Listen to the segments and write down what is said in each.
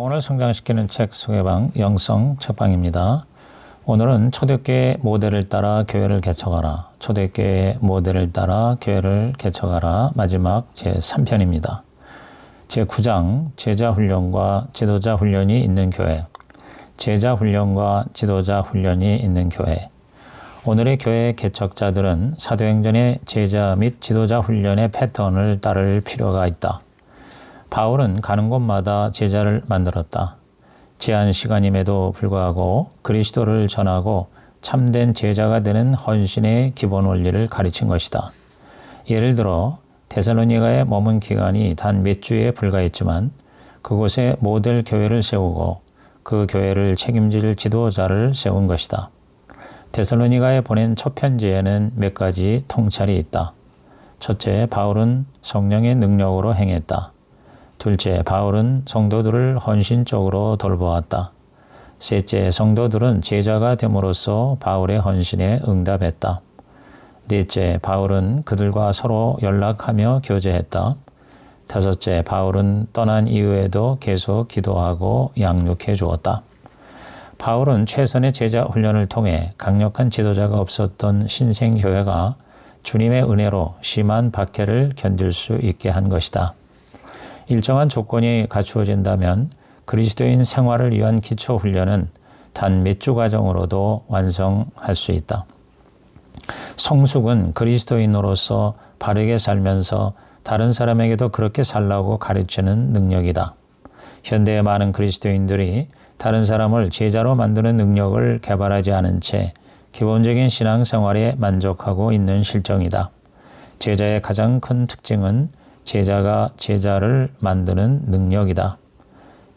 영혼을 성장시키는 책 소개방 영성 책방입니다. 오늘은 초대교회 모델을 따라 교회를 개척하라. 초대교회 모델을 따라 교회를 개척하라. 마지막 제3편입니다. 제9장 제자 훈련과 지도자 훈련이 있는 교회. 제자 훈련과 지도자 훈련이 있는 교회. 오늘의 교회 개척자들은 사도행전의 제자 및 지도자 훈련의 패턴을 따를 필요가 있다. 바울은 가는 곳마다 제자를 만들었다. 제한 시간임에도 불구하고 그리스도를 전하고 참된 제자가 되는 헌신의 기본 원리를 가르친 것이다. 예를 들어 데살로니가에 머문 기간이 단 몇 주에 불과했지만 그곳에 모델 교회를 세우고 그 교회를 책임질 지도자를 세운 것이다. 데살로니가에 보낸 첫 편지에는 몇 가지 통찰이 있다. 첫째, 바울은 성령의 능력으로 행했다. 둘째, 바울은 성도들을 헌신적으로 돌보았다. 셋째, 성도들은 제자가 됨으로써 바울의 헌신에 응답했다. 넷째, 바울은 그들과 서로 연락하며 교제했다. 다섯째, 바울은 떠난 이후에도 계속 기도하고 양육해 주었다. 바울은 최선의 제자 훈련을 통해 강력한 지도자가 없었던 신생교회가 주님의 은혜로 심한 박해를 견딜 수 있게 한 것이다. 일정한 조건이 갖추어진다면 그리스도인 생활을 위한 기초 훈련은 단 몇 주 과정으로도 완성할 수 있다. 성숙은 그리스도인으로서 바르게 살면서 다른 사람에게도 그렇게 살라고 가르치는 능력이다. 현대의 많은 그리스도인들이 다른 사람을 제자로 만드는 능력을 개발하지 않은 채 기본적인 신앙생활에 만족하고 있는 실정이다. 제자의 가장 큰 특징은 제자가 제자를 만드는 능력이다.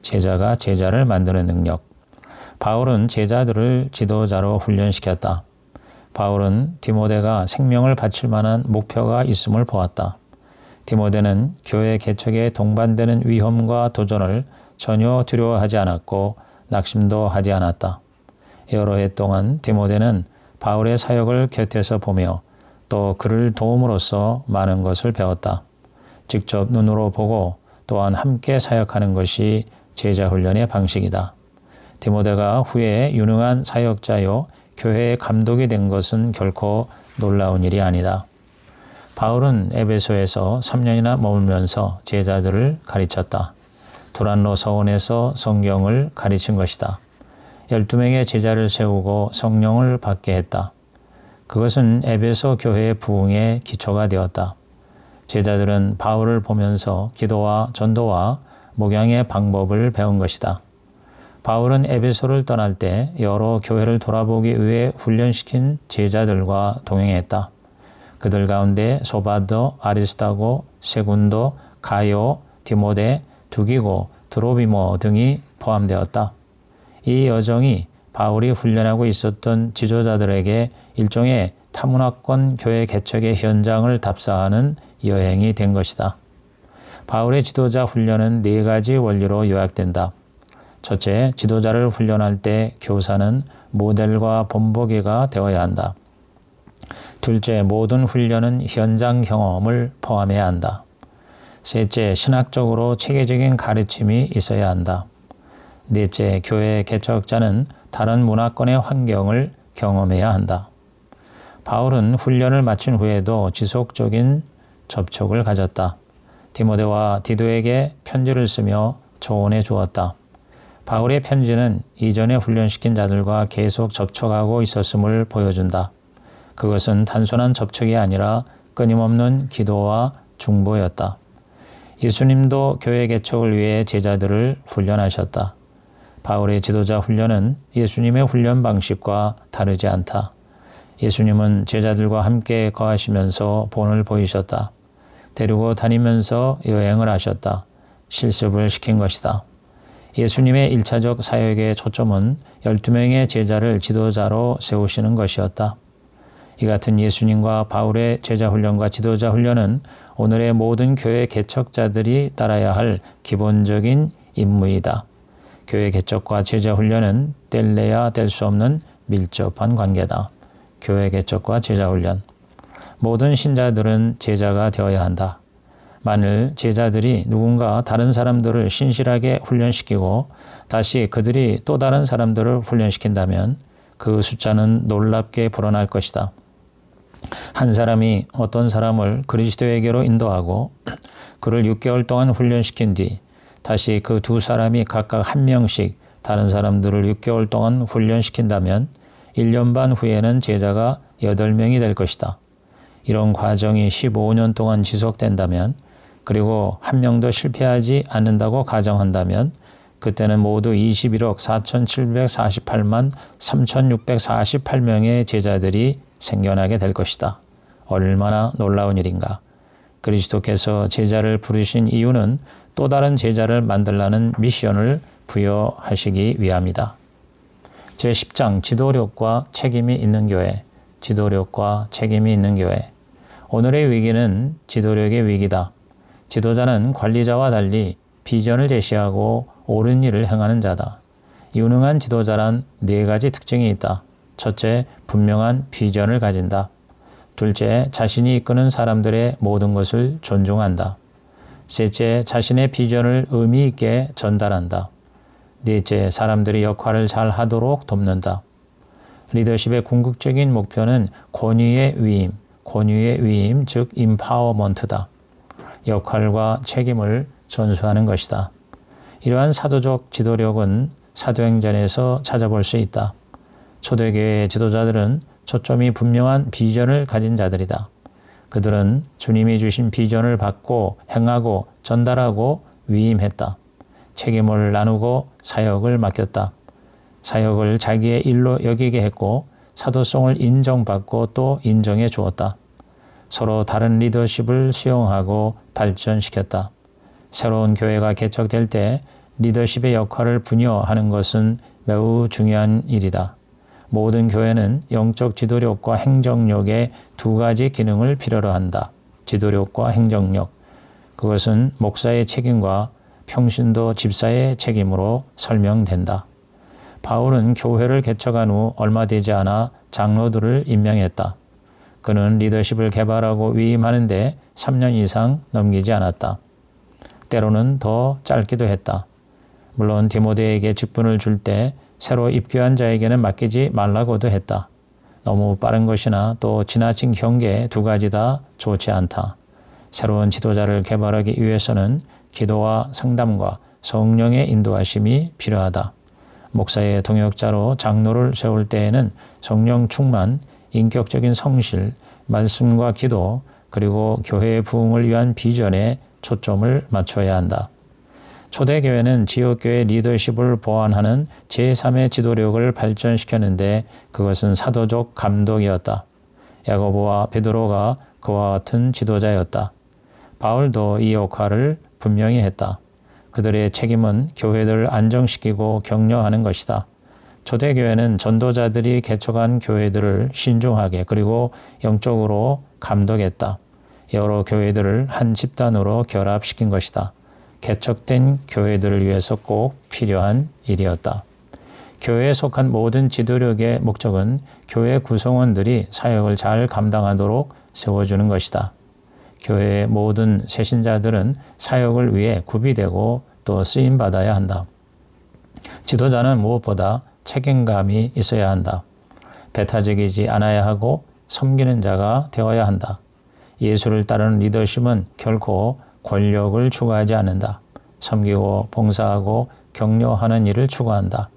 제자가 제자를 만드는 능력. 바울은 제자들을 지도자로 훈련시켰다. 바울은 디모데가 생명을 바칠 만한 목표가 있음을 보았다. 디모데는 교회 개척에 동반되는 위험과 도전을 전혀 두려워하지 않았고 낙심도 하지 않았다. 여러 해 동안 디모데는 바울의 사역을 곁에서 보며 또 그를 도움으로써 많은 것을 배웠다. 직접 눈으로 보고 또한 함께 사역하는 것이 제자 훈련의 방식이다. 디모데가 후에 유능한 사역자요 교회의 감독이 된 것은 결코 놀라운 일이 아니다. 바울은 에베소에서 3년이나 머물면서 제자들을 가르쳤다. 두란노 서원에서 성경을 가르친 것이다. 12명의 제자를 세우고 성령을 받게 했다. 그것은 에베소 교회의 부흥의 기초가 되었다. 제자들은 바울을 보면서 기도와 전도와 목양의 방법을 배운 것이다. 바울은 에베소를 떠날 때 여러 교회를 돌아보기 위해 훈련시킨 제자들과 동행했다. 그들 가운데 소바도, 아리스타고, 세군도, 가요, 디모데, 두기고, 드로비모 등이 포함되었다. 이 여정이 바울이 훈련하고 있었던 지도자들에게 일종의 타문화권 교회 개척의 현장을 답사하는 여행이 된 것이다. 바울의 지도자 훈련은 네 가지 원리로 요약된다. 첫째, 지도자를 훈련할 때 교사는 모델과 본보기가 되어야 한다. 둘째, 모든 훈련은 현장 경험을 포함해야 한다. 셋째, 신학적으로 체계적인 가르침이 있어야 한다. 넷째, 교회 개척자는 다른 문화권의 환경을 경험해야 한다. 바울은 훈련을 마친 후에도 지속적인 접촉을 가졌다. 디모데와 디도에게 편지를 쓰며 조언해 주었다. 바울의 편지는 이전에 훈련시킨 자들과 계속 접촉하고 있었음을 보여준다. 그것은 단순한 접촉이 아니라 끊임없는 기도와 중보였다. 예수님도 교회 개척을 위해 제자들을 훈련하셨다. 바울의 지도자 훈련은 예수님의 훈련 방식과 다르지 않다. 예수님은 제자들과 함께 거하시면서 본을 보이셨다. 데리고 다니면서 여행을 하셨다. 실습을 시킨 것이다. 예수님의 일차적 사역의 초점은 12명의 제자를 지도자로 세우시는 것이었다. 이 같은 예수님과 바울의 제자 훈련과 지도자 훈련은 오늘의 모든 교회 개척자들이 따라야 할 기본적인 임무이다. 교회 개척과 제자 훈련은 뗄래야 뗄 수 없는 밀접한 관계다. 교회 개척과 제자 훈련. 모든 신자들은 제자가 되어야 한다. 만일 제자들이 누군가 다른 사람들을 신실하게 훈련시키고 다시 그들이 또 다른 사람들을 훈련시킨다면 그 숫자는 놀랍게 불어날 것이다. 한 사람이 어떤 사람을 그리스도에게로 인도하고 그를 6개월 동안 훈련시킨 뒤 다시 그 두 사람이 각각 한 명씩 다른 사람들을 6개월 동안 훈련시킨다면 1년 반 후에는 제자가 8명이 될 것이다. 이런 과정이 15년 동안 지속된다면 그리고 한 명도 실패하지 않는다고 가정한다면 그때는 모두 21억 4,748만 3,648명의 제자들이 생겨나게 될 것이다. 얼마나 놀라운 일인가. 그리스도께서 제자를 부르신 이유는 또 다른 제자를 만들라는 미션을 부여하시기 위함이다. 제10장 지도력과 책임이 있는 교회, 지도력과 책임이 있는 교회. 오늘의 위기는 지도력의 위기다. 지도자는 관리자와 달리 비전을 제시하고 옳은 일을 행하는 자다. 유능한 지도자란 네 가지 특징이 있다. 첫째, 분명한 비전을 가진다. 둘째, 자신이 이끄는 사람들의 모든 것을 존중한다. 셋째, 자신의 비전을 의미 있게 전달한다. 넷째, 사람들이 역할을 잘 하도록 돕는다. 리더십의 궁극적인 목표는 권위의 위임, 권위의 위임, 즉 임파워먼트다. 역할과 책임을 전수하는 것이다. 이러한 사도적 지도력은 사도행전에서 찾아볼 수 있다. 초대교회의 지도자들은 초점이 분명한 비전을 가진 자들이다. 그들은 주님이 주신 비전을 받고 행하고 전달하고 위임했다. 책임을 나누고 사역을 맡겼다. 사역을 자기의 일로 여기게 했고 사도성을 인정받고 또 인정해 주었다. 서로 다른 리더십을 수용하고 발전시켰다. 새로운 교회가 개척될 때 리더십의 역할을 분여하는 것은 매우 중요한 일이다. 모든 교회는 영적 지도력과 행정력의 두 가지 기능을 필요로 한다. 지도력과 행정력. 그것은 목사의 책임과 평신도 집사의 책임으로 설명된다. 바울은 교회를 개척한 후 얼마 되지 않아 장로들을 임명했다. 그는 리더십을 개발하고 위임하는데 3년 이상 넘기지 않았다. 때로는 더 짧기도 했다. 물론 디모데에게 직분을 줄 때 새로 입교한 자에게는 맡기지 말라고도 했다. 너무 빠른 것이나 또 지나친 경계 두 가지 다 좋지 않다. 새로운 지도자를 개발하기 위해서는 기도와 상담과 성령의 인도하심이 필요하다. 목사의 동역자로 장로를 세울 때에는 성령 충만, 인격적인 성실, 말씀과 기도, 그리고 교회의 부흥을 위한 비전에 초점을 맞춰야 한다. 초대교회는 지역교회 리더십을 보완하는 제3의 지도력을 발전시켰는데 그것은 사도적 감독이었다. 야고보와 베드로가 그와 같은 지도자였다. 바울도 이 역할을 분명히 했다. 그들의 책임은 교회들을 안정시키고 격려하는 것이다. 초대교회는 전도자들이 개척한 교회들을 신중하게 그리고 영적으로 감독했다. 여러 교회들을 한 집단으로 결합시킨 것이다. 개척된 교회들을 위해서 꼭 필요한 일이었다. 교회에 속한 모든 지도력의 목적은 교회 구성원들이 사역을 잘 감당하도록 세워주는 것이다. 교회의 모든 새신자들은 사역을 위해 구비되고 또 쓰임 받아야 한다. 지도자는 무엇보다 책임감이 있어야 한다. 배타적이지 않아야 하고 섬기는 자가 되어야 한다. 예수를 따르는 리더십은 결코 권력을 추구하지 않는다. 섬기고 봉사하고 격려하는 일을 추구한다.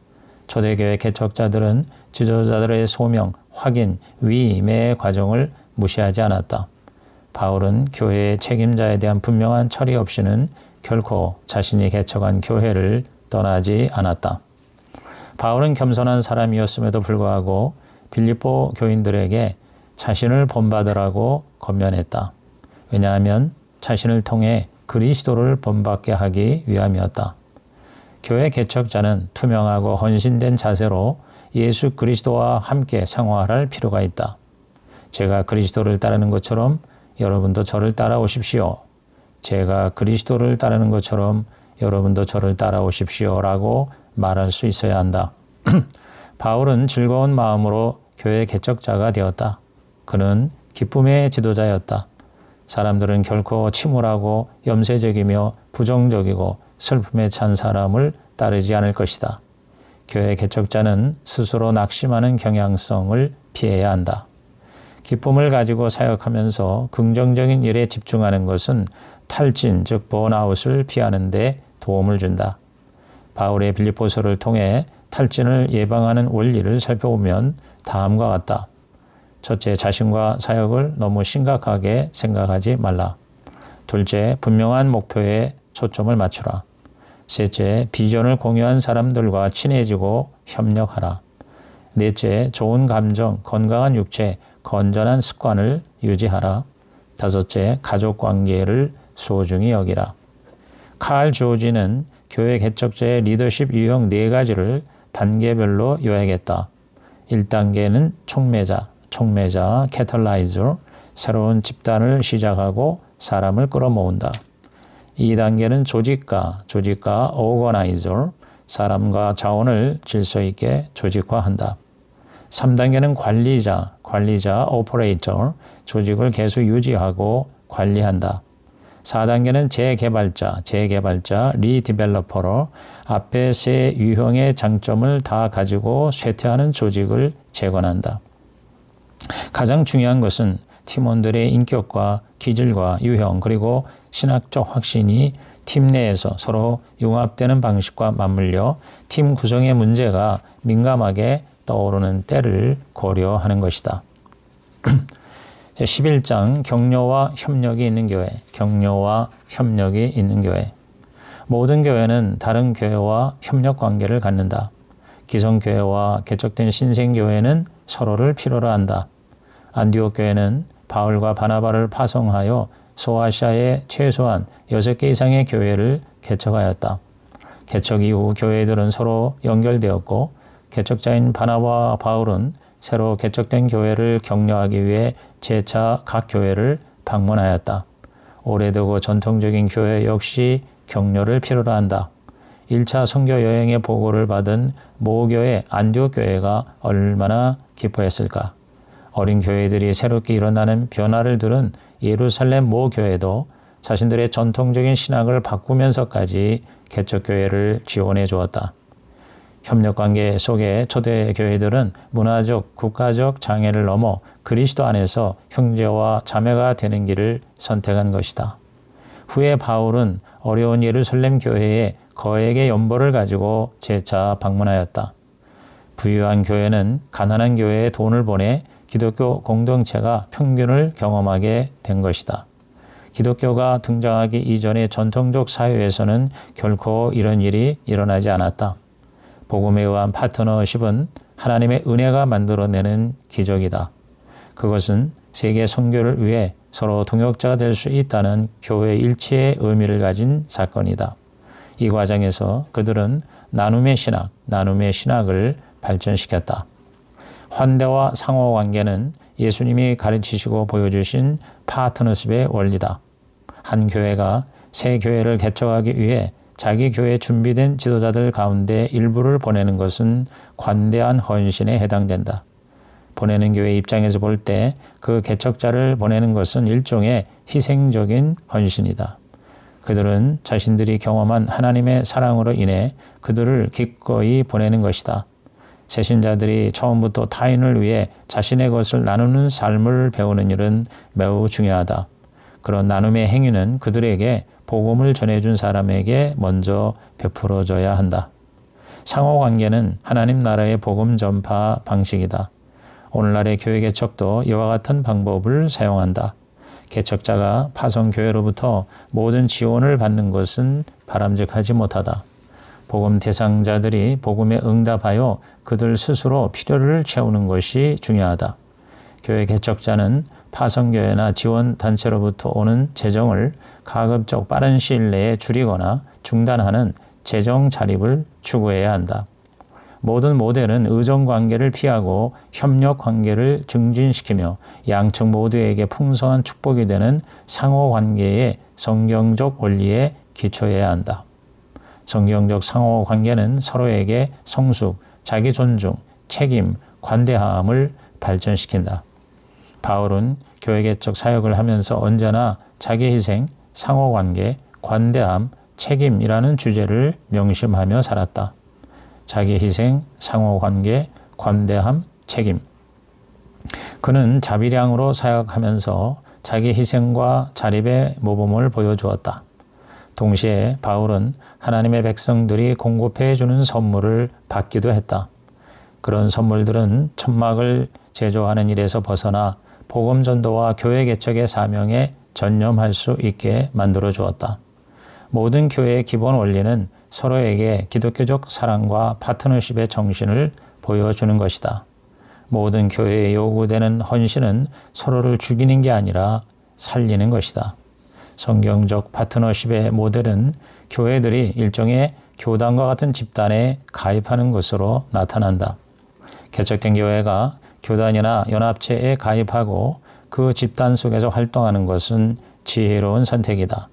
초대교회 개척자들은 지도자들의 소명, 확인, 위임의 과정을 무시하지 않았다. 바울은 교회의 책임자에 대한 분명한 처리 없이는 결코 자신이 개척한 교회를 떠나지 않았다. 바울은 겸손한 사람이었음에도 불구하고 빌립보 교인들에게 자신을 본받으라고 권면했다. 왜냐하면 자신을 통해 그리스도를 본받게 하기 위함이었다. 교회 개척자는 투명하고 헌신된 자세로 예수 그리스도와 함께 생활할 필요가 있다. 제가 그리스도를 따르는 것처럼 여러분도 저를 따라오십시오. 제가 그리스도를 따르는 것처럼 여러분도 저를 따라오십시오. 라고 말할 수 있어야 한다. 바울은 즐거운 마음으로 교회 개척자가 되었다. 그는 기쁨의 지도자였다. 사람들은 결코 침울하고 염세적이며 부정적이고 슬픔에 찬 사람을 따르지 않을 것이다. 교회 개척자는 스스로 낙심하는 경향성을 피해야 한다. 기쁨을 가지고 사역하면서 긍정적인 일에 집중하는 것은 탈진, 즉 번아웃을 피하는 데 도움을 준다. 바울의 빌립보서를 통해 탈진을 예방하는 원리를 살펴보면 다음과 같다. 첫째, 자신과 사역을 너무 심각하게 생각하지 말라. 둘째, 분명한 목표에 초점을 맞추라. 셋째, 비전을 공유한 사람들과 친해지고 협력하라. 넷째, 좋은 감정, 건강한 육체, 건전한 습관을 유지하라. 다섯째, 가족 관계를 소중히 여기라. 칼 조지는 교회 개척자의 리더십 유형 네 가지를 단계별로 요약했다. 1단계는 촉매자, 촉매자, 캐털라이저, 새로운 집단을 시작하고 사람을 끌어모은다. 2단계는 조직가, 조직가, 오거나이저, 사람과 자원을 질서 있게 조직화한다. 3단계는 관리자, 관리자, 오퍼레이터, 조직을 계속 유지하고 관리한다. 4단계는 재개발자, 재개발자, 리디벨로퍼로 앞에 세 유형의 장점을 다 가지고 쇠퇴하는 조직을 재건한다. 가장 중요한 것은 팀원들의 인격과 기질과 유형 그리고 신학적 확신이 팀 내에서 서로 융합되는 방식과 맞물려 팀 구성의 문제가 민감하게 떠오르는 때를 고려하는 것이다. 11장 격려와 협력이 있는 교회, 격려와 협력이 있는 교회. 모든 교회는 다른 교회와 협력 관계를 갖는다. 기성교회와 개척된 신생교회는 서로를 필요로 한다. 안디옥 교회는 바울과 바나바를 파송하여 소아시아에 최소한 6개 이상의 교회를 개척하였다. 개척 이후 교회들은 서로 연결되었고 개척자인 바나바와 바울은 새로 개척된 교회를 격려하기 위해 재차 각 교회를 방문하였다. 오래되고 전통적인 교회 역시 격려를 필요로 한다. 1차 선교 여행의 보고를 받은 모교회 안디옥 교회가 얼마나 기뻐했을까? 어린 교회들이 새롭게 일어나는 변화를 들은 예루살렘 모 교회도 자신들의 전통적인 신학을 바꾸면서까지 개척 교회를 지원해 주었다. 협력 관계 속에 초대 교회들은 문화적, 국가적 장애를 넘어 그리스도 안에서 형제와 자매가 되는 길을 선택한 것이다. 후에 바울은 어려운 예루살렘 교회에 거액의 연보를 가지고 재차 방문하였다. 부유한 교회는 가난한 교회에 돈을 보내 기독교 공동체가 평균을 경험하게 된 것이다. 기독교가 등장하기 이전의 전통적 사회에서는 결코 이런 일이 일어나지 않았다. 복음에 의한 파트너십은 하나님의 은혜가 만들어내는 기적이다. 그것은 세계 선교를 위해 서로 동역자가 될 수 있다는 교회 일체의 의미를 가진 사건이다. 이 과정에서 그들은 나눔의 신학, 나눔의 신학을 발전시켰다. 환대와 상호 관계는 예수님이 가르치시고 보여주신 파트너십의 원리다. 한 교회가 새 교회를 개척하기 위해 자기 교회 준비된 지도자들 가운데 일부를 보내는 것은 관대한 헌신에 해당된다. 보내는 교회 입장에서 볼 때 그 개척자를 보내는 것은 일종의 희생적인 헌신이다. 그들은 자신들이 경험한 하나님의 사랑으로 인해 그들을 기꺼이 보내는 것이다. 새신자들이 처음부터 타인을 위해 자신의 것을 나누는 삶을 배우는 일은 매우 중요하다. 그런 나눔의 행위는 그들에게 복음을 전해준 사람에게 먼저 베풀어져야 한다. 상호 관계는 하나님 나라의 복음 전파 방식이다. 오늘날의 교회 개척도 이와 같은 방법을 사용한다. 개척자가 파송 교회로부터 모든 지원을 받는 것은 바람직하지 못하다. 복음 대상자들이 복음에 응답하여 그들 스스로 필요를 채우는 것이 중요하다. 교회 개척자는 파성교회나 지원단체로부터 오는 재정을 가급적 빠른 시일 내에 줄이거나 중단하는 재정 자립을 추구해야 한다. 모든 모델은 의정 관계를 피하고 협력 관계를 증진시키며 양측 모두에게 풍성한 축복이 되는 상호 관계의 성경적 원리에 기초해야 한다. 성경적 상호 관계는 서로에게 성숙, 자기 존중, 책임, 관대함을 발전시킨다. 바울은 교회 개척 사역을 하면서 언제나 자기 희생, 상호 관계, 관대함, 책임이라는 주제를 명심하며 살았다. 자기 희생, 상호 관계, 관대함, 책임. 그는 자비량으로 사역하면서 자기 희생과 자립의 모범을 보여주었다. 동시에 바울은 하나님의 백성들이 공급해 주는 선물을 받기도 했다. 그런 선물들은 천막을 제조하는 일에서 벗어나 복음 전도와 교회 개척의 사명에 전념할 수 있게 만들어 주었다. 모든 교회의 기본 원리는 서로에게 기독교적 사랑과 파트너십의 정신을 보여주는 것이다. 모든 교회에 요구되는 헌신은 서로를 죽이는 게 아니라 살리는 것이다. 성경적 파트너십의 모델은 교회들이 일종의 교단과 같은 집단에 가입하는 것으로 나타난다. 개척된 교회가 교단이나 연합체에 가입하고 그 집단 속에서 활동하는 것은 지혜로운 선택이다.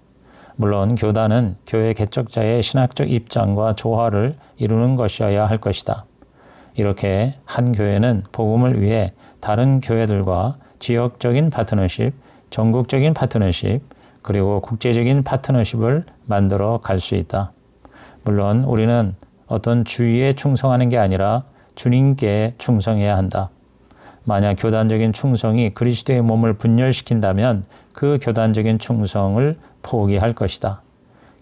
물론 교단은 교회 개척자의 신학적 입장과 조화를 이루는 것이어야 할 것이다. 이렇게 한 교회는 복음을 위해 다른 교회들과 지역적인 파트너십, 전국적인 파트너십, 그리고 국제적인 파트너십을 만들어 갈 수 있다. 물론 우리는 어떤 주의에 충성하는 게 아니라 주님께 충성해야 한다. 만약 교단적인 충성이 그리스도의 몸을 분열시킨다면 그 교단적인 충성을 포기할 것이다.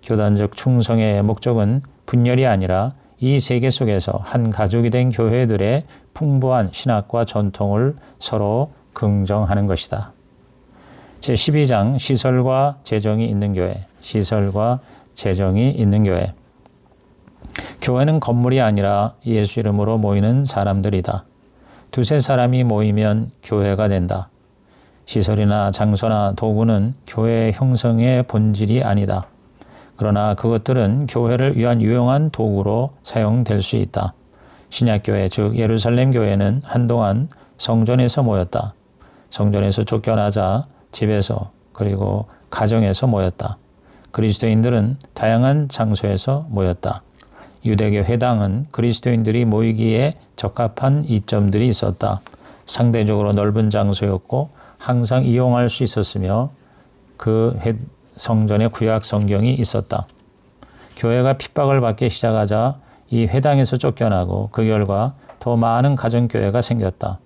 교단적 충성의 목적은 분열이 아니라 이 세계 속에서 한 가족이 된 교회들의 풍부한 신학과 전통을 서로 긍정하는 것이다. 제 12장 시설과 재정이 있는 교회, 시설과 재정이 있는 교회. 교회는 건물이 아니라 예수 이름으로 모이는 사람들이다. 두세 사람이 모이면 교회가 된다. 시설이나 장소나 도구는 교회 형성의 본질이 아니다. 그러나 그것들은 교회를 위한 유용한 도구로 사용될 수 있다. 신약교회, 즉 예루살렘 교회는 한동안 성전에서 모였다. 성전에서 쫓겨나자 집에서 그리고 가정에서 모였다. 그리스도인들은 다양한 장소에서 모였다. 유대교 회당은 그리스도인들이 모이기에 적합한 이점들이 있었다. 상대적으로 넓은 장소였고 항상 이용할 수 있었으며 그 성전에 구약 성경이 있었다. 교회가 핍박을 받기 시작하자 이 회당에서 쫓겨나고 그 결과 더 많은 가정교회가 생겼다.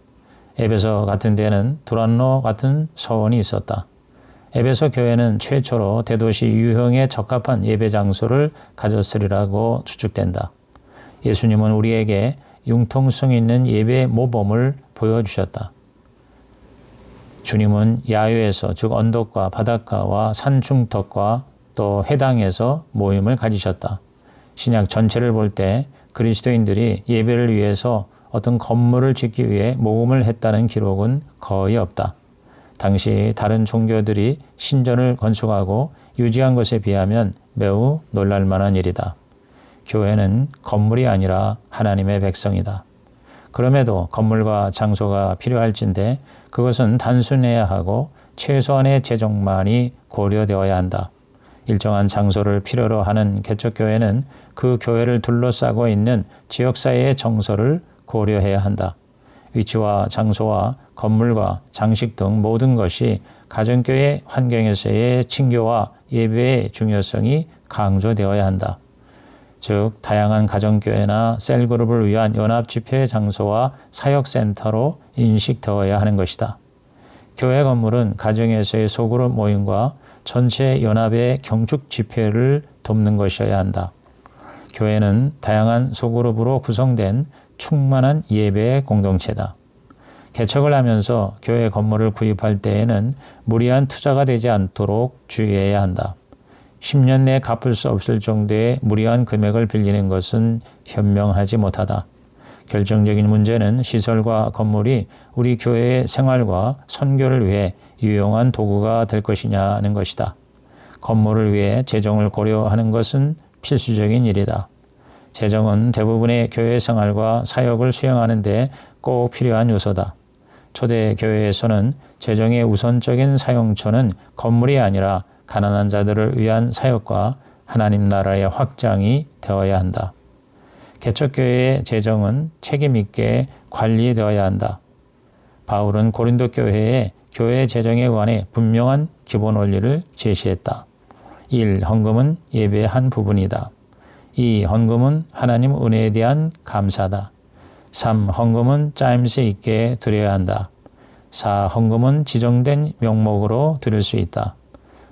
에베소 같은 데는 두란노 같은 서원이 있었다. 에베소 교회는 최초로 대도시 유형에 적합한 예배 장소를 가졌으리라고 추측된다. 예수님은 우리에게 융통성 있는 예배 모범을 보여주셨다. 주님은 야외에서 즉 언덕과 바닷가와 산 중턱과 또 해당에서 모임을 가지셨다. 신약 전체를 볼 때 그리스도인들이 예배를 위해서 어떤 건물을 짓기 위해 모금을 했다는 기록은 거의 없다. 당시 다른 종교들이 신전을 건축하고 유지한 것에 비하면 매우 놀랄만한 일이다. 교회는 건물이 아니라 하나님의 백성이다. 그럼에도 건물과 장소가 필요할진데 그것은 단순해야 하고 최소한의 재정만이 고려되어야 한다. 일정한 장소를 필요로 하는 개척교회는 그 교회를 둘러싸고 있는 지역사회의 정서를 고려해야 한다. 위치와 장소와 건물과 장식 등 모든 것이 가정교회 환경에서의 친교와 예배의 중요성이 강조되어야 한다. 즉, 다양한 가정교회나 셀그룹을 위한 연합 집회 장소와 사역센터로 인식되어야 하는 것이다. 교회 건물은 가정에서의 소그룹 모임과 전체 연합의 경축 집회를 돕는 것이어야 한다. 교회는 다양한 소그룹으로 구성된 충만한 예배의 공동체다. 개척을 하면서 교회 건물을 구입할 때에는 무리한 투자가 되지 않도록 주의해야 한다. 10년 내에 갚을 수 없을 정도의 무리한 금액을 빌리는 것은 현명하지 못하다. 결정적인 문제는 시설과 건물이 우리 교회의 생활과 선교를 위해 유용한 도구가 될 것이냐는 것이다. 건물을 위해 재정을 고려하는 것은 필수적인 일이다. 재정은 대부분의 교회 생활과 사역을 수행하는 데 꼭 필요한 요소다. 초대 교회에서는 재정의 우선적인 사용처는 건물이 아니라 가난한 자들을 위한 사역과 하나님 나라의 확장이 되어야 한다. 개척교회의 재정은 책임있게 관리되어야 한다. 바울은 고린도 교회에 교회 재정에 관해 분명한 기본 원리를 제시했다. 1. 헌금은 예배의 한 부분이다. 2. 헌금은 하나님 은혜에 대한 감사다. 3. 헌금은 짜임새 있게 드려야 한다. 4. 헌금은 지정된 명목으로 드릴 수 있다.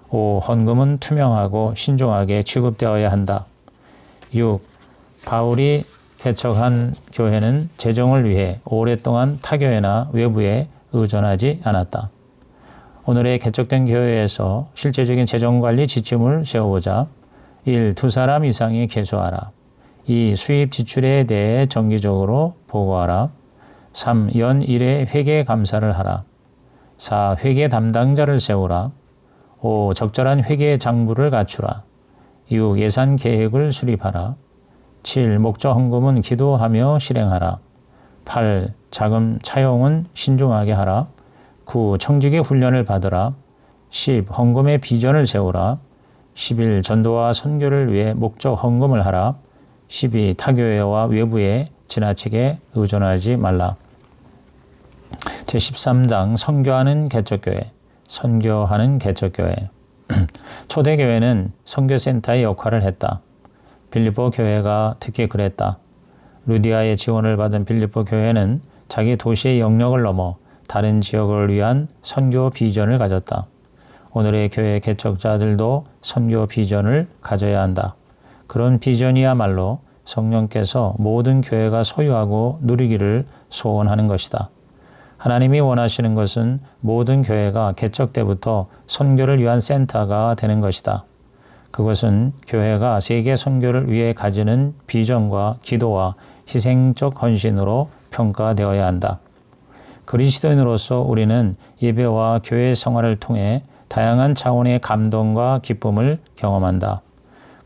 5. 헌금은 투명하고 신중하게 취급되어야 한다. 6. 바울이 개척한 교회는 재정을 위해 오랫동안 타교회나 외부에 의존하지 않았다. 오늘의 개척된 교회에서 실제적인 재정관리 지침을 세워보자. 1. 두 사람 이상이 개수하라. 2. 수입 지출에 대해 정기적으로 보고하라. 3. 연 1회 회계 감사를 하라. 4. 회계 담당자를 세우라. 5. 적절한 회계 장부를 갖추라. 6. 예산 계획을 수립하라. 7. 목적 헌금은 기도하며 실행하라. 8. 자금 차용은 신중하게 하라. 9. 청직의 훈련을 받으라. 10. 헌금의 비전을 세우라. 11. 전도와 선교를 위해 목적 헌금을 하라. 12. 타교회와 외부에 지나치게 의존하지 말라. 제13장 선교하는 개척교회 선교하는 개척교회 초대교회는 선교센터의 역할을 했다. 빌리보 교회가 특히 그랬다. 루디아의 지원을 받은 빌리보 교회는 자기 도시의 영역을 넘어 다른 지역을 위한 선교 비전을 가졌다. 오늘의 교회 개척자들도 선교 비전을 가져야 한다. 그런 비전이야말로 성령께서 모든 교회가 소유하고 누리기를 소원하는 것이다. 하나님이 원하시는 것은 모든 교회가 개척 때부터 선교를 위한 센터가 되는 것이다. 그것은 교회가 세계 선교를 위해 가지는 비전과 기도와 희생적 헌신으로 평가되어야 한다. 그리스도인으로서 우리는 예배와 교회 생활을 통해 다양한 차원의 감동과 기쁨을 경험한다.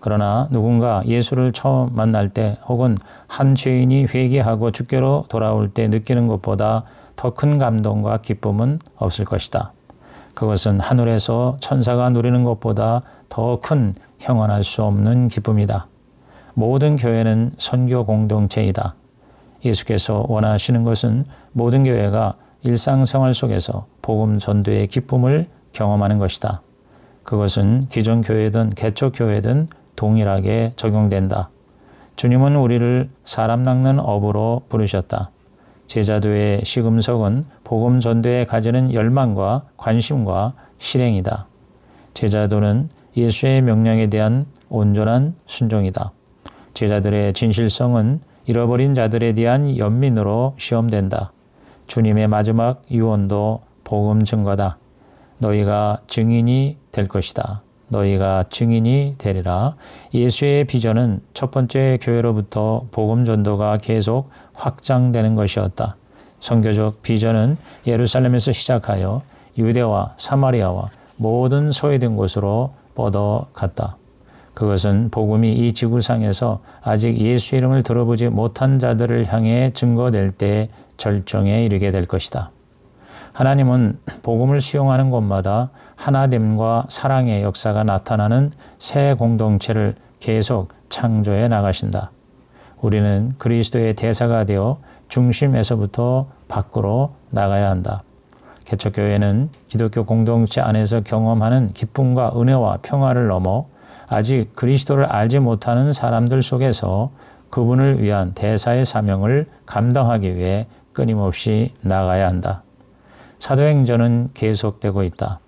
그러나 누군가 예수를 처음 만날 때 혹은 한 죄인이 회개하고 주께로 돌아올 때 느끼는 것보다 더 큰 감동과 기쁨은 없을 것이다. 그것은 하늘에서 천사가 누리는 것보다 더 큰 형언할 수 없는 기쁨이다. 모든 교회는 선교 공동체이다. 예수께서 원하시는 것은 모든 교회가 일상생활 속에서 복음 전도의 기쁨을 경험하는 것이다. 그것은 기존 교회든 개척 교회든 동일하게 적용된다. 주님은 우리를 사람 낚는 업으로 부르셨다. 제자도의 시금석은 복음 전도에 가지는 열망과 관심과 실행이다. 제자도는 예수의 명령에 대한 온전한 순종이다. 제자들의 진실성은 잃어버린 자들에 대한 연민으로 시험된다. 주님의 마지막 유언도 복음 증거다. 너희가 증인이 될 것이다. 너희가 증인이 되리라. 예수의 비전은 첫 번째 교회로부터 복음 전도가 계속 확장되는 것이었다. 선교적 비전은 예루살렘에서 시작하여 유대와 사마리아와 모든 소외된 곳으로 뻗어갔다. 그것은 복음이 이 지구상에서 아직 예수 이름을 들어보지 못한 자들을 향해 증거될 때 절정에 이르게 될 것이다. 하나님은 복음을 수용하는 곳마다 하나됨과 사랑의 역사가 나타나는 새 공동체를 계속 창조해 나가신다. 우리는 그리스도의 대사가 되어 중심에서부터 밖으로 나가야 한다. 개척교회는 기독교 공동체 안에서 경험하는 기쁨과 은혜와 평화를 넘어 아직 그리스도를 알지 못하는 사람들 속에서 그분을 위한 대사의 사명을 감당하기 위해 끊임없이 나가야 한다. 사도행전은 계속되고 있다.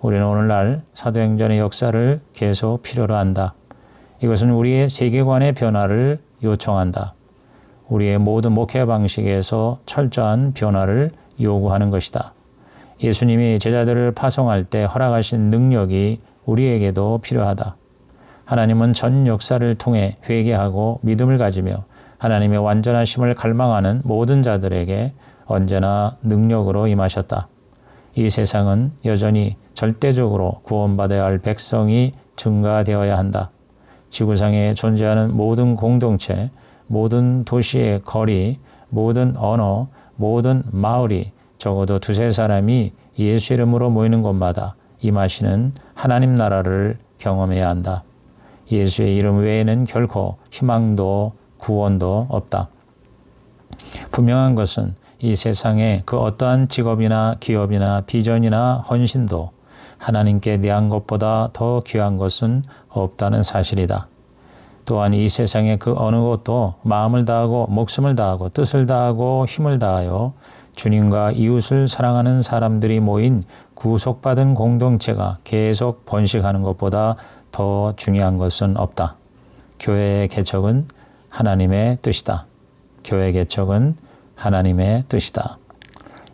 우리는 오늘날 사도행전의 역사를 계속 필요로 한다. 이것은 우리의 세계관의 변화를 요청한다. 우리의 모든 목회 방식에서 철저한 변화를 요구하는 것이다. 예수님이 제자들을 파송할 때 허락하신 능력이 우리에게도 필요하다. 하나님은 전 역사를 통해 회개하고 믿음을 가지며 하나님의 완전하심을 갈망하는 모든 자들에게 언제나 능력으로 임하셨다. 이 세상은 여전히 절대적으로 구원받아야 할 백성이 증가되어야 한다. 지구상에 존재하는 모든 공동체, 모든 도시의 거리, 모든 언어, 모든 마을이 적어도 두세 사람이 예수 이름으로 모이는 곳마다 임하시는 하나님 나라를 경험해야 한다. 예수의 이름 외에는 결코 희망도 구원도 없다. 분명한 것은 이 세상에 그 어떠한 직업이나 기업이나 비전이나 헌신도 하나님께 대한 것보다 더 귀한 것은 없다는 사실이다. 또한 이 세상의 그 어느 것도 마음을 다하고 목숨을 다하고 뜻을 다하고 힘을 다하여 주님과 이웃을 사랑하는 사람들이 모인 구속받은 공동체가 계속 번식하는 것보다 더 중요한 것은 없다. 교회의 개척은 하나님의 뜻이다. 교회 개척은 하나님의 뜻이다.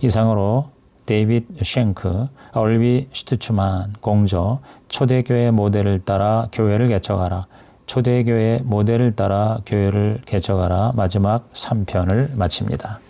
이상으로 데이빗 쉔크, 얼비 슈트츠만 공저, 초대교회 모델을 따라 교회를 개척하라. 초대교회 모델을 따라 교회를 개척하라. 마지막 3편을 마칩니다.